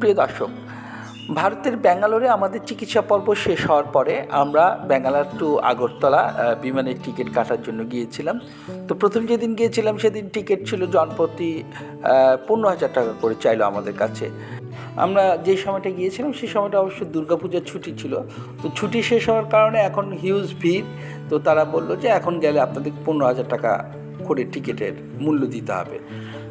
প্রিয় দর্শক, ভারতের ব্যাঙ্গালোরে আমাদের চিকিৎসা পর্ব শেষ হওয়ার পরে আমরা ব্যাঙ্গালোর টু আগরতলা বিমানের টিকিট কাটার জন্য গিয়েছিলাম। তো প্রথম যেদিন গিয়েছিলাম সেদিন টিকিট ছিল জনপ্রতি পনেরো হাজার টাকা করে চাইলো আমাদের কাছে। আমরা যে সময়টা গিয়েছিলাম সেই সময়টা অবশ্য দুর্গাপূজার ছুটি ছিল। তো ছুটি শেষ হওয়ার কারণে এখন হিউজ ভিড়। তো তারা বলল যে এখন গেলে আপনাদের পনেরো হাজার টাকা করে টিকিটের মূল্য দিতে হবে।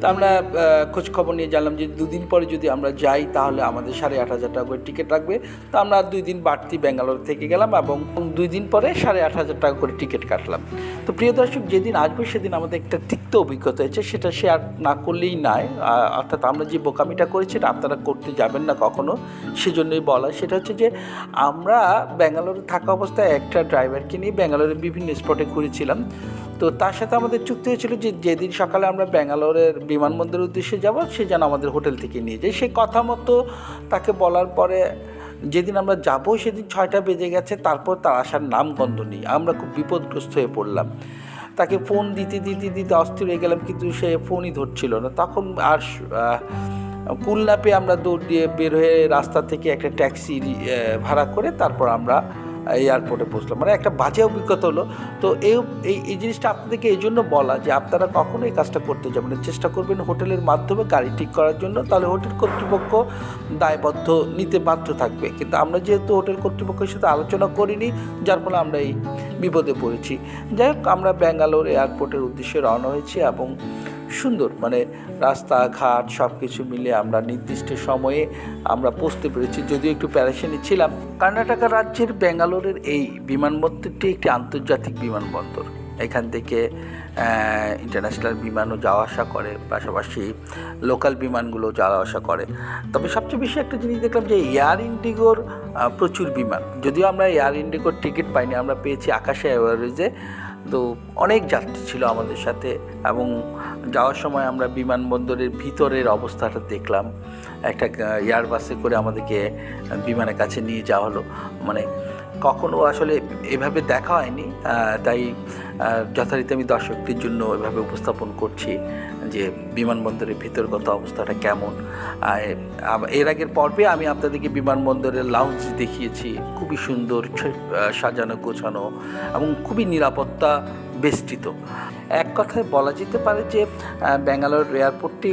তো আমরা আহ, খোঁজ খবর নিয়ে জানলাম যে দুদিন পরে যদি আমরা যাই তাহলে আমাদের সাড়ে আট হাজার টাকা করে টিকিট রাখবে। তো আমরা দুই দিন বাড়তি ব্যাঙ্গালোর থেকে গেলাম এবং দুই দিন পরে সাড়ে আট হাজার টাকা করে টিকিট কাটলাম। তো প্রিয় দর্শক যেদিন আসবে সেদিন আমাদের একটা তিক্ত অভিজ্ঞতা হয়েছে সেটা শেয়ার না করলেই নয়। অর্থাৎ আমরা যে বোকামিটা করেছি এটা আপনারা করতে যাবেন না কখনো। সেজন্যই বলা সেটা হচ্ছে যে আমরা ব্যাঙ্গালোরে থাকা অবস্থায় একটা ড্রাইভারকে নিয়ে ব্যাঙ্গালোরের বিভিন্ন স্পটে ঘুরেছিলাম। তো তার সাথে আমাদের চুক্তি হয়েছিল যে যেদিন সকালে আমরা ব্যাঙ্গালোরের বিমানবন্দরের উদ্দেশ্যে যাব সে যেন আমাদের হোটেল থেকে নিয়ে যায়। সে কথা মতো তাকে বলার পরে যেদিন আমরা যাব সেদিন ছয়টা বেজে গেছে তারপর তার আসার নাম গন্ধ নেই। আমরা খুব বিপদগ্রস্ত হয়ে পড়লাম। তাকে ফোন দিতে দিতে দিতে অস্থির হয়ে গেলাম কিন্তু সে ফোনই ধরছিল না। তখন আর আহ, কুল না আমরা দৌড় দিয়ে বের হয়ে রাস্তা থেকে একটা ট্যাক্সি ভাড়া করে তারপর আমরা এয়ারপোর্টে পৌঁছলাম মানে একটা বাজে অভিজ্ঞতা হলো। তো এই এই জিনিসটা আপনাদেরকে এই জন্য বলা যে আপনারা কখনো এই কাজটা করতে যাবেন চেষ্টা করবেন হোটেলের মাধ্যমে গাড়ি ঠিক করার জন্য। তাহলে হোটেল কর্তৃপক্ষ দায়বদ্ধ নিতে বাধ্য থাকবে। কিন্তু আমরা যেহেতু হোটেল কর্তৃপক্ষের সাথে আলোচনা করিনি, যার ফলে আমরা এই বিপদে পড়েছি। যাই হোক, আমরা ব্যাঙ্গালোর এয়ারপোর্টের উদ্দেশ্যে রওনা হয়েছি এবং সুন্দর। মানে রাস্তাঘাট সব কিছু মিলে আমরা নির্দিষ্ট সময়ে আমরা পৌঁছতে পেরেছি। যদিও একটু প্যারেশানি ছিলাম, কর্ণাটকা রাজ্যের ব্যাঙ্গালোরের এই বিমানবন্দরটি একটি আন্তর্জাতিক বিমানবন্দর। এখান থেকে ইন্টারন্যাশনাল বিমানও যাওয়া আসা করে, পাশাপাশি লোকাল বিমানগুলো যাওয়া আসা করে। তবে সবচেয়ে বেশি একটা জিনিস দেখলাম যে এয়ার ইন্ডিগোর প্রচুর বিমান। যদিও আমরা এয়ার ইন্ডিগোর টিকিট পাইনি, আমরা পেয়েছি আকাশে এয়ারওয়েজে তো অনেক যাত্রী ছিল আমাদের সাথে এবং যাওয়ার সময় আমরা বিমানবন্দরের ভিতরের অবস্থাটা দেখলাম। একটা এয়ারবাসে করে আমাদেরকে বিমানের কাছে নিয়ে যাওয়া হলো। মানে কখনো আসলে এভাবে দেখা হয়নি তাই যথারীতি আমি দর্শকদের জন্য এভাবে উপস্থাপন করছি যে বিমানবন্দরের ভিতরগত অবস্থাটা কেমন। এর আগের পর্বে আমি আপনাদেরকে বিমানবন্দরের লাউঞ্জ দেখিয়েছি, খুবই সুন্দর সাজানো, গোছানো এবং খুবই নিরাপত্তা বেষ্টিত। এক কথায় বলা যেতে পারে যে ব্যাঙ্গালোর এয়ারপোর্টটি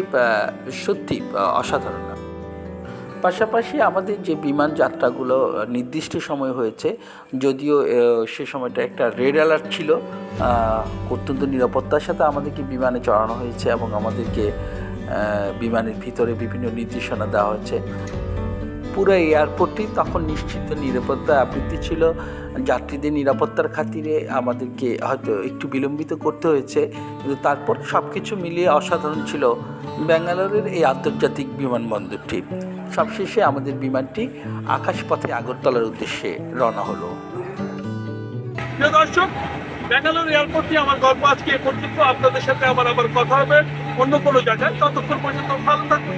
সত্যি অসাধারণ। পাশাপাশি আমাদের যে বিমান যাত্রাগুলো নির্দিষ্ট সময় হয়েছে, যদিও সে সময়টা একটা রেড অ্যালার্ট ছিল অত্যন্ত নিরাপত্তার সাথে আমাদেরকে বিমানে চড়ানো হয়েছে এবং আমাদেরকে বিমানের ভিতরে বিভিন্ন নির্দেশনা দেওয়া হয়েছে। পুরো এয়ারপোর্টটি তখন নিশ্চিত নিরাপত্তা আবৃত্তি ছিল। যাত্রীদের নিরাপত্তার খাতিরে আমাদেরকে হয়তো একটু বিলম্বিত করতে হয়েছে, কিন্তু তারপর সব কিছু মিলিয়ে অসাধারণ ছিল ব্যাঙ্গালোরের এই আন্তর্জাতিক বিমানবন্দরটি। সবশেষে আমাদের বিমানটি আকাশপথে আগরতলার উদ্দেশ্যে রওনা হলো। দর্শক, ব্যাঙ্গালোর এয়ারপোর্টে আমার গল্প আজকে পর্যন্ত। আপনাদের সাথে আবার আবার কথা হবে অন্য কোনো জায়গায়। ততক্ষণ পর্যন্ত ভালো থাকুন।